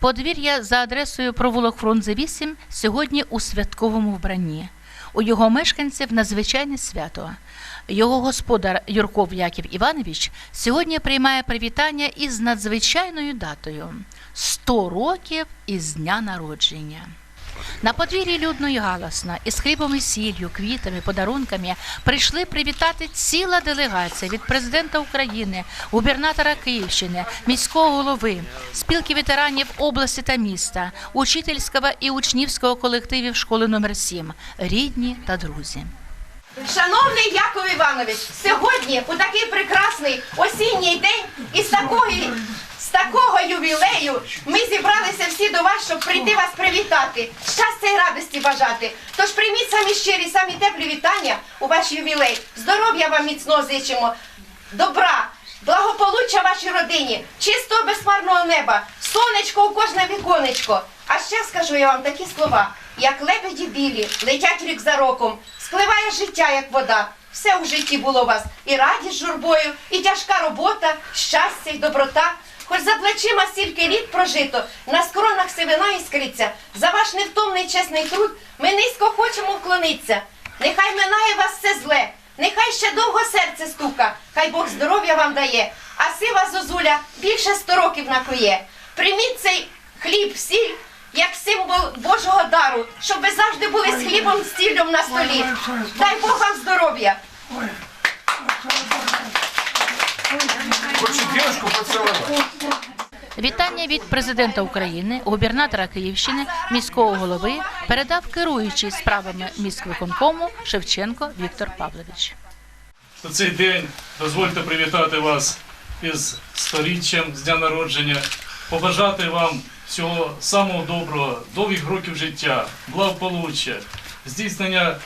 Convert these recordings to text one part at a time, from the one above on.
Подвір'я за адресою провулок Фрунзе 8 сьогодні у святковому вбранні. У його мешканців надзвичайне свято. Його господар Юрков Яків Іванович сьогодні приймає привітання із надзвичайною датою 100 років із дня народження. На подвір'ї людно і галасно, із хлібом і сіллю, квітами, подарунками прийшли привітати ціла делегація від президента України, губернатора Київщини, міського голови, спілки ветеранів області та міста, учительського і учнівського колективів школи номер 7 рідні та друзі. Шановний Яков Іванович, сьогодні у такий прекрасний осінній день із такої. Такого ювілею ми зібралися всі до вас, щоб прийти вас привітати, щастя і радості бажати. Тож прийміть самі щирі, самі теплі вітання у ваш ювілей. Здоров'я вам міцно зичимо, добра, благополуччя вашій родині, чистого безхмарного неба, сонечко у кожне віконечко. А ще скажу я вам такі слова, як лебеді білі, летять рік за роком, спливає життя, як вода. Все у житті було у вас і радість журбою, і тяжка робота, щастя й доброта. Хоч за плечима стільки літ прожито, на скронах сивина іскриться. За ваш невтомний чесний труд ми низько хочемо вклонитися. Нехай минає вас все зле, нехай ще довго серце стука, хай Бог здоров'я вам дає, а сива зозуля більше сто років накує. Прийміть цей хліб, сіль, як символ Божого дару, щоб ви завжди були з хлібом, з сіллю на столі. Дай Бог вам здоров'я. Девушку поцеловать. Вітання від президента України, губернатора Київщини, міського голови передав керуючий справами міськвиконкому Шевченко Віктор Павлович. У цей день дозвольте привітати вас із сторіччям з дня народження, побажати вам всього самого доброго, довгих років життя, благополуччя, здійснення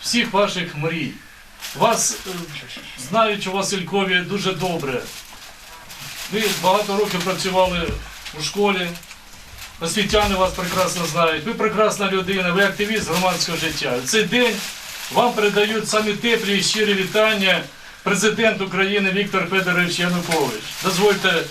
всіх ваших мрій. Вас е, знають у Василькові дуже добре. Ви багато років працювали у школі, освітяни вас прекрасно знають. Ви прекрасна людина, ви активіст громадського життя. В цей день вам передають самі теплі і щирі вітання президент України Віктор Федорович Янукович. Дозвольте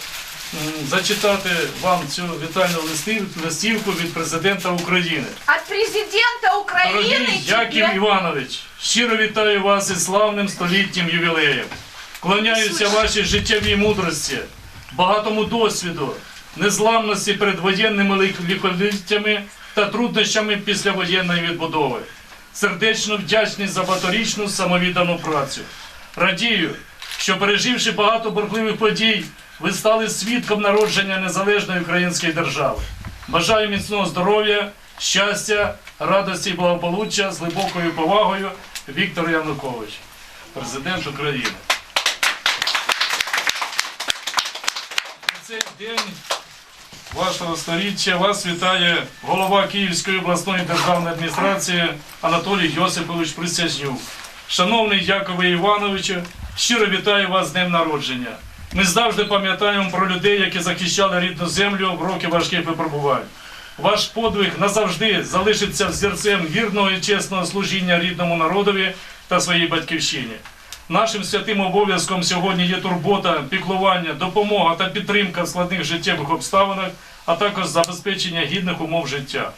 зачитати вам цю вітальну листів- листівку від президента України. От президента Дорогий Яків Іванович, щиро вітаю вас із славним століттям ювілеєм. Вклоняюся вашій життєвій мудрості, багатому досвіду, незламності перед воєнними лих- лихоліттями та труднощами післявоєнної відбудови. Сердечно вдячний за багаторічну самовіддану працю. Радію, що переживши багато бурхливих подій, ви стали свідком народження незалежної української держави. Бажаю міцного здоров'я, щастя, радості і благополуччя з глибокою повагою Віктор Янукович, президент України. Цей день вашого сторіччя вас вітає голова Київської обласної державної адміністрації Анатолій Йосипович Присяжнюк. Шановний Якове Івановичу, щиро вітаю вас з днем народження. Ми завжди пам'ятаємо про людей, які захищали рідну землю в роки важких випробувань. Ваш подвиг назавжди залишиться взірцем вірного і чесного служіння рідному народові та своїй батьківщині. Нашим святим обов'язком сьогодні є турбота, піклування, допомога та підтримка в складних життєвих обставинах, а також забезпечення гідних умов життя.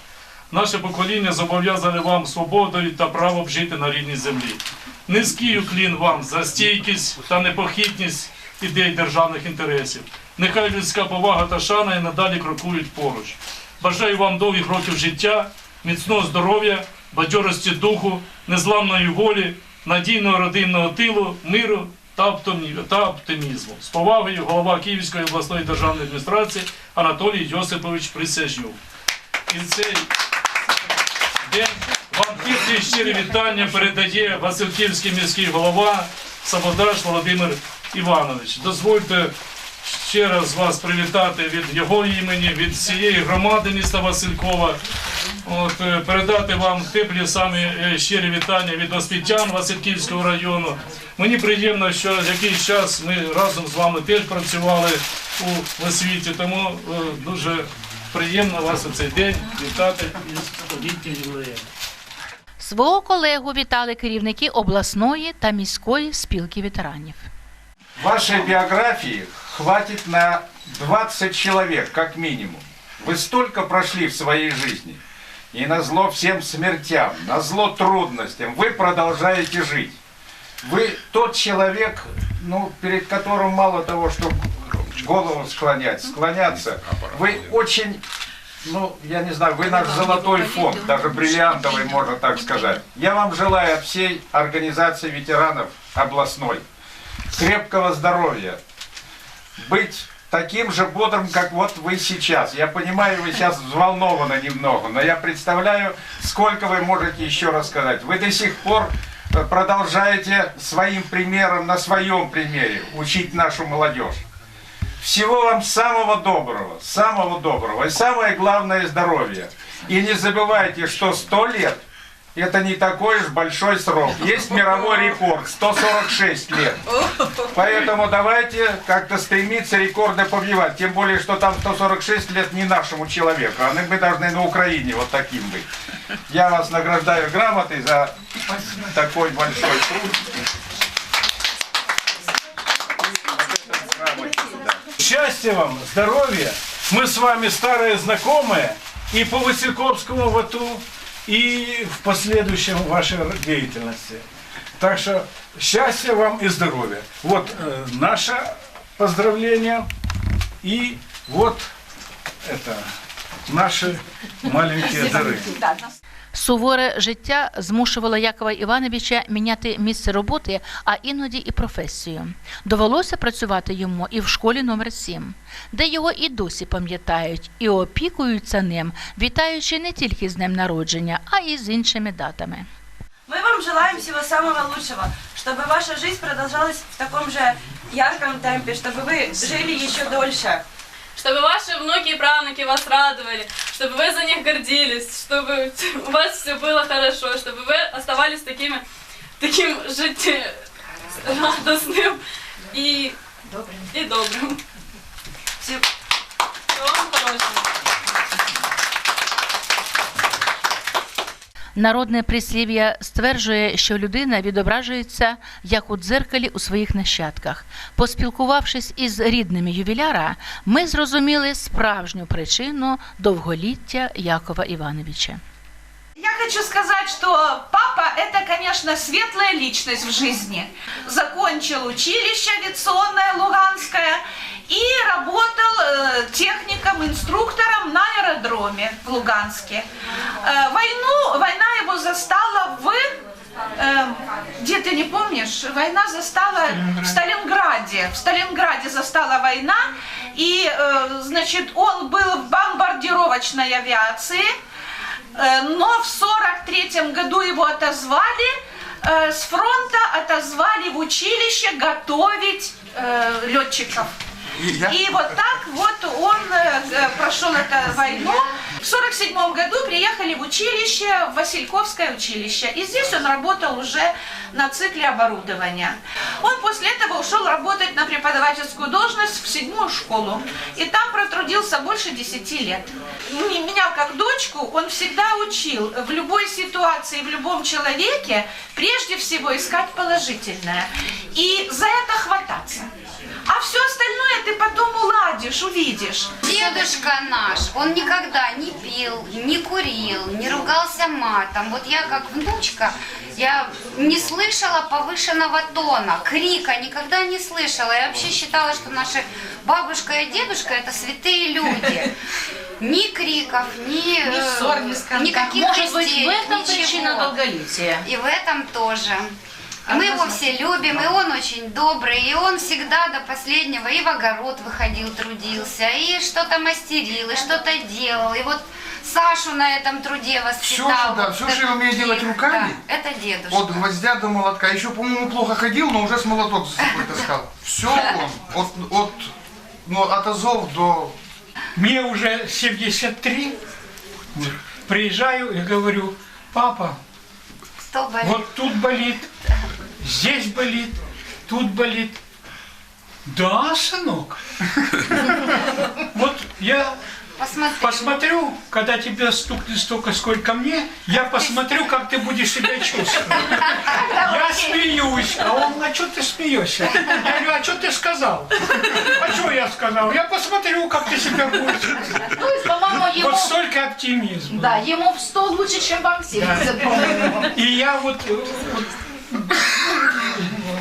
Наше покоління зобов'язане вам свободою та правом жити на рідній землі. Низький уклін вам за стійкість та непохитність ідей державних інтересів. Нехай людська повага та шана і надалі крокують поруч. Бажаю вам довгих років життя, міцного здоров'я, бадьорості духу, незламної волі, надійного родинного тилу, миру та оптимізму. З повагою голова Київської обласної державної адміністрації Анатолій Йосипович Присяжнюк. І цей день вам і щирі вітання передає Васильківський міський голова Саботаж Володимир Іванович. Дозвольте ще раз вас привітати від його імені, від всієї громади міста Василькова. От, е, передати вам теплі самі е, щирі вітання від освітян Васильківського району. Мені приємно, що якийсь час ми разом з вами теж працювали у освіті, тому е, дуже приємно вас у цей день вітати із. Свого колегу вітали керівники обласної та міської спілки ветеранів. Вашей биографии хватит на 20 человек, как минимум. Вы столько прошли в своей жизни. И на зло всем смертям, на зло трудностям. Вы продолжаете жить. Вы тот человек, ну, перед которым мало того, что голову склонять, склоняться, вы очень, ну, я не знаю, вы наш золотой фонд, даже бриллиантовый, можно так сказать. Я вам желаю от всей организации ветеранов областной крепкого здоровья, быть таким же бодрым, как вот вы сейчас. Я понимаю, вы сейчас взволнованы немного, но я представляю, сколько вы можете еще рассказать. Вы до сих пор э, продолжаете своим примером, на своем примере учить нашу молодежь. Всего вам самого доброго, самого доброго. И самое главное здоровье. И не забывайте, что 100 лет это не такой уж большой срок. Есть мировой рекорд 146 лет. Поэтому давайте как-то стремиться рекорды побивать. Тем более, что там 146 лет не нашему человеку, а мы должны на Украине вот таким быть. Я вас награждаю грамотой за такой большой труд. Счастья вам, здоровья. Мы с вами старые знакомые и по Васильковскому вату, и в последующем вашей деятельности. Так что счастья вам и здоровья. Вот э, наше поздравление и вот это наши маленькие дары. Суворе життя змушувало Якова Івановича міняти місце роботи, а іноді і професію. Довелося працювати йому і в школі номер 7 де його і досі пам'ятають і опікуються ним, вітаючи не тільки з днем народження, а й з іншими датами. Мы вам желаем всего самого лучшего, чтобы ваша жизнь продолжалась в таком же ярком темпе, чтобы вы жили еще дольше. чтобы ваши внуки и правнуки вас радовали, чтобы вы за них гордились, чтобы у вас все было хорошо, чтобы вы оставались такими, таким жити радостным и и добрым. Всего всего вам хорошего. Народне прислів'я стверджує, що людина відображується як у дзеркалі у своїх нащадках. Поспілкувавшись із рідними ювіляра, ми зрозуміли справжню причину довголіття Якова Івановича. Я хочу сказать, что папа это, конечно, светлая личность в жизни. Закончил училище авиационное Луганское и работал э, техником, инструктором на аэродроме в Луганске. Э, войну, война его застала в э, где ты не помнишь, война застала в Сталинграде. В Сталинграде застала война, и, значит, он был в бомбардировочной авиации, но в 43 году его отозвали, с фронта отозвали в училище готовить летчиков. И вот так вот он э, прошел эту войну. В 47 году приехали в училище, в Васильковское училище. И здесь он работал уже на цикле оборудования. Он после этого ушел работать на преподавательскую должность в седьмую школу. И там протрудился больше 10 лет. Меня как дочку он всегда учил в любой ситуации, в любом человеке, прежде всего искать положительное. И за это хвататься. А все остальное ты потом уладишь, увидишь. Дедушка наш, он никогда не пил, не курил, не ругался матом. Вот я как внучка, я не слышала повышенного тона, крика никогда не слышала. Я вообще считала, что наши бабушка и дедушка это святые люди. Ни криков, ни, э, ссор, ни скандалов. никаких истерик, ничего. долголіття. И в этом тоже. И мы его все любим, и он очень добрый, и он всегда до последнего и в огород выходил, трудился, и что-то мастерил, и что-то делал. И вот Сашу на этом труде воспитал. Всё, да, Вот это что умеет делать такие, руками. да, это дедушка. От гвоздя до молотка. Еще, по-моему, плохо ходил, но уже с молоток за собой таскал. Все он. От, от, ну, от азов до... Мне уже 73. Приезжаю и говорю, папа, вот тут болит, здесь болит, тут болит. Да, сынок. Вот я Посмотри. посмотрю, когда тебе стукнет столько, сколько мне, я посмотрю, как ты будешь себя чувствовать. Я смеюсь, а он, а что ты смеешься? Я говорю, а что ты сказал? А что я сказал? Я посмотрю, как ты себя будешь чувствовать. Ну, по-моєму, только оптимизм. Да, ему в 100 лучше, чем вам всем. Да. И я вот, вот,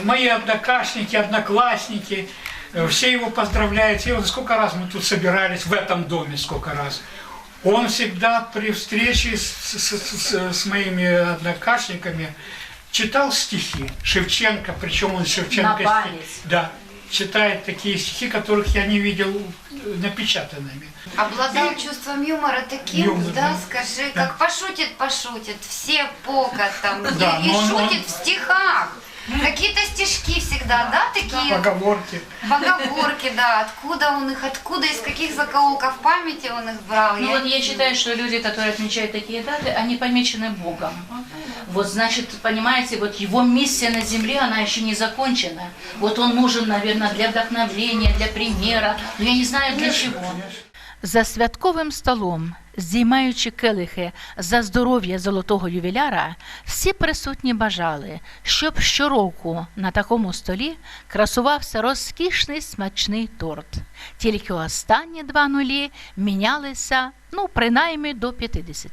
мои однокашники, одноклассники, э, все его поздравляют. И вот сколько раз мы тут собирались в этом доме, сколько раз. Он всегда при встрече с, с- с- с моими однокашниками читал стихи Шевченко, причем он Шевченко... Да, читает такие стихи, которых я не видел э, напечатанными. Обладал чувством юмора таким, Юмор, да, да. скажи, Да. как пошутит, пошутит, все покотом, Да, и, и шутит он- в стихах. Какие-то стишки всегда, да, такие Поговорки. поговорки, да, откуда он их, откуда, из каких закоулков памяти он их брал. Ну Я вот я считаю, что люди, которые отмечают такие даты, они помечены Богом. Вот значит, понимаете, вот его миссия на земле, она еще не закончена. Вот он нужен, наверное, для вдохновения, для примера, но я не знаю для чего. За святковим столом, здіймаючи келихи за здоров'я золотого ювіляра, всі присутні бажали, щоб щороку на такому столі красувався розкішний смачний торт. Тільки останні два нулі мінялися, ну, принаймні до 50.